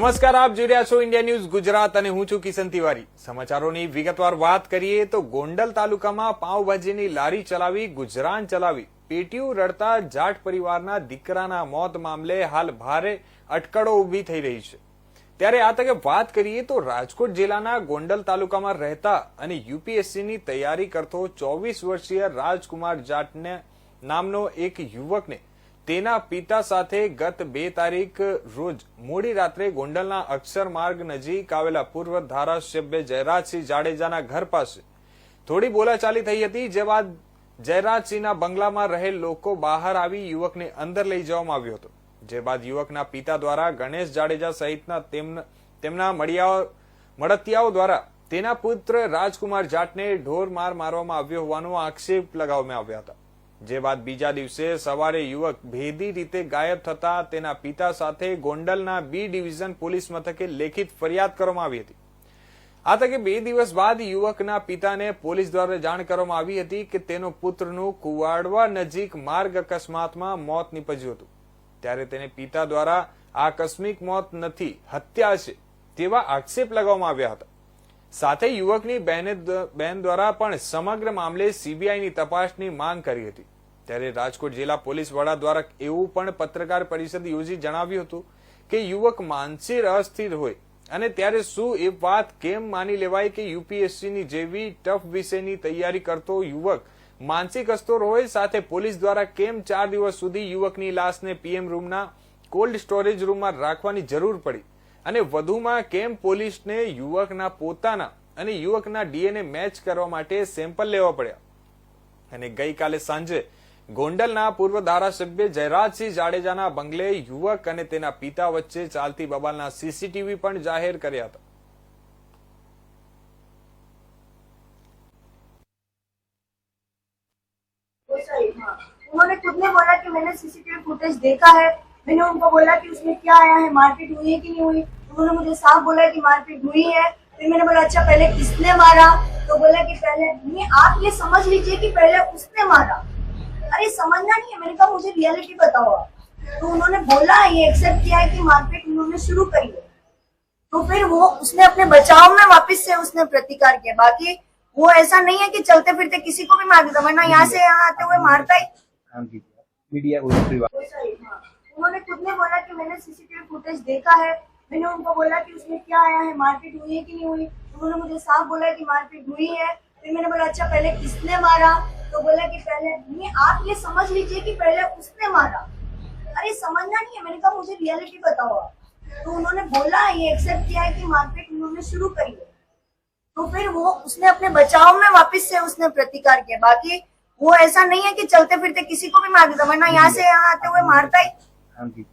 નમસ્કાર, આપ જોઈ રહ્યા છો ઇન્ડિયા ન્યૂઝ ગુજરાત અને હું છું કિશન તિવારી. સમાચારોની વિગતવાર વાત કરીએ તો ગોંડલ તાલુકામાં પાઉભાજીની લારી ચલાવી ગુજરાન ચલાવી પેટીયું રડતા જાટ પરિવારના દીકરાના મોત મામલે હાલ ભારે અટકળો ઊભી થઈ રહી છે. ત્યારે આ તકે વાત કરીએ તો રાજકોટ જિલ્લાના ગોંડલ તાલુકામાં રહેતા અને યુપીએસસીની તૈયારી કરતો ચોવીસ વર્ષીય રાજકુમાર જાટને નામનો એક યુવકને તેના પિતા સાથે ગત બે તારીખ રોજ મોડી રાત્રે ગોંડલના અક્ષર માર્ગ નજીક આવેલા પૂર્વ ધારાસભ્ય જયરાજસિંહ જાડેજાના ઘર પાસે થોડી બોલાચાલી થઈ હતી, જે બાદ જયરાજસિંહના બંગલામાં રહેલ લોકો બહાર આવી યુવકને અંદર લઈ જવામાં આવ્યો હતો. જે બાદ યુવકના પિતા દ્વારા ગણેશ જાડેજા સહિતના તેમ- તેમના મળિયાઓ, મળતિયાઓ દ્વારા તેના પુત્ર રાજકુમાર જાટને ઢોર માર મારવામાં આવ્યો હોવાનો આક્ષેપ લગાવવામાં આવ્યા હતા. જે બાદ બીજા દિવસે સવારે યુવક ભેદી રીતે ગાયબ થતા તેના પિતા સાથે ગોંડલના બી ડિવિઝન પોલીસ મથકે લેખિત ફરિયાદ કરવામાં આવી હતી. આ તકે બે દિવસ બાદ યુવકના પિતાને પોલીસ દ્વારા જાણ કરવામાં આવી હતી કે તેનો પુત્રનું કુવાડવા નજીક માર્ગ અકસ્માતમાં મોત નીપજ્યું હતું. ત્યારે તેને પિતા દ્વારા આકસ્મિક મોત નથી, હત્યા છે તેવા આક્ષેપ લગાવવામાં આવ્યા હતા. સાથે યુવકની બહેને બહેન દ્વારા પણ સમગ્ર મામલે સીબીઆઈની તપાસની માંગ કરી હતી. ત્યારે રાજકોટ જિલ્લા પોલીસ વડા દ્વારા એવું પણ પત્રકાર પરિષદ યોજી જણાવ્યું હતું કે યુવક માનસિક અસ્થિર હોય અને ત્યારે શું એ વાત કેમ માની લેવાય કે યુપીએસસીની જેવી ટફ વિષયની તૈયારી કરતો યુવક માનસિક અસ્તોર હોય? સાથે પોલીસ દ્વારા કેમ ચાર દિવસ સુધી યુવકની લાશને પીએમ રૂમના કોલ્ડ સ્ટોરેજ રૂમમાં રાખવાની જરૂર પડી? અને વધુમાં કેમ પોલીસને યુવકના પોતાના અને યુવકના ડીએનએ મેચ કરવા માટે સેમ્પલ લેવા પડ્યા? અને ગઈકાલે સાંજે ગોંડલના પૂર્વ ધારાસભ્ય જયરાજસિંહ જાડેજાના બંગલે યુવક અને તેના પિતા વચ્ચે ચાલતી બબાલના સીસીટીવી પણ જાહેર કર્યા હતા वो सही हाँ उन्होंने खुद ने बोला कि मैंने सीसीटीवी फुटेज देखा है मैंने उनको बोला कि उसमें क्या आया है मारपीट हुई है कि नहीं हुई उन्होंने मुझे साफ बोला कि मारपीट हुई है फिर मैंने बोला अच्छा पहले किसने मारा तो बोला कि पहले नहीं आप ये समझ लीजिए कि पहले उसने मारा अरे समझना नहीं है। मैंने कहा मुझे रियलिटी बताओ आप। तो उन्होंने बोला ये एक्सेप्ट किया है कि मारपीट उन्होंने शुरू करी है। तो फिर वो उसने अपने बचाव में वापस से उसने प्रतिकार किया। बाकी वो ऐसा नहीं है कि चलते फिरते किसी को भी मार देता वरना यहाँ से यहाँ आते हुए मारता ही। मीडिया दूसरी बात। हाँ। उन्होंने खुद ने बोला कि मैंने सीसीटीवी फुटेज देखा है। मैंने उनको बोला कि उसमें क्या आया है मारपीट हुई है कि नहीं हुई? उन्होंने मुझे साफ़ बोला कि मारपीट हुई है। फिर मैंने बोला अच्छा पहले किसने मारा? तो बोला कि पहले नहीं, आप ये समझ लीजिए कि पहले उसने मारा। अरे, समझना नहीं है। मैंने कहा, मुझे रियलिटी बताओ तो उन्होंने बोला, ये एक्सेप्ट किया है कि मारपीट उन्होंने शुरू करी है। तो फिर वो, उसने अपने बचाव में वापस से उसने प्रतिकार किया। बाकी वो ऐसा नहीं है कि चलते फिरते किसी को भी मार देता, वरना यहाँ से यहाँ आते हुए मारता ही। कीजिए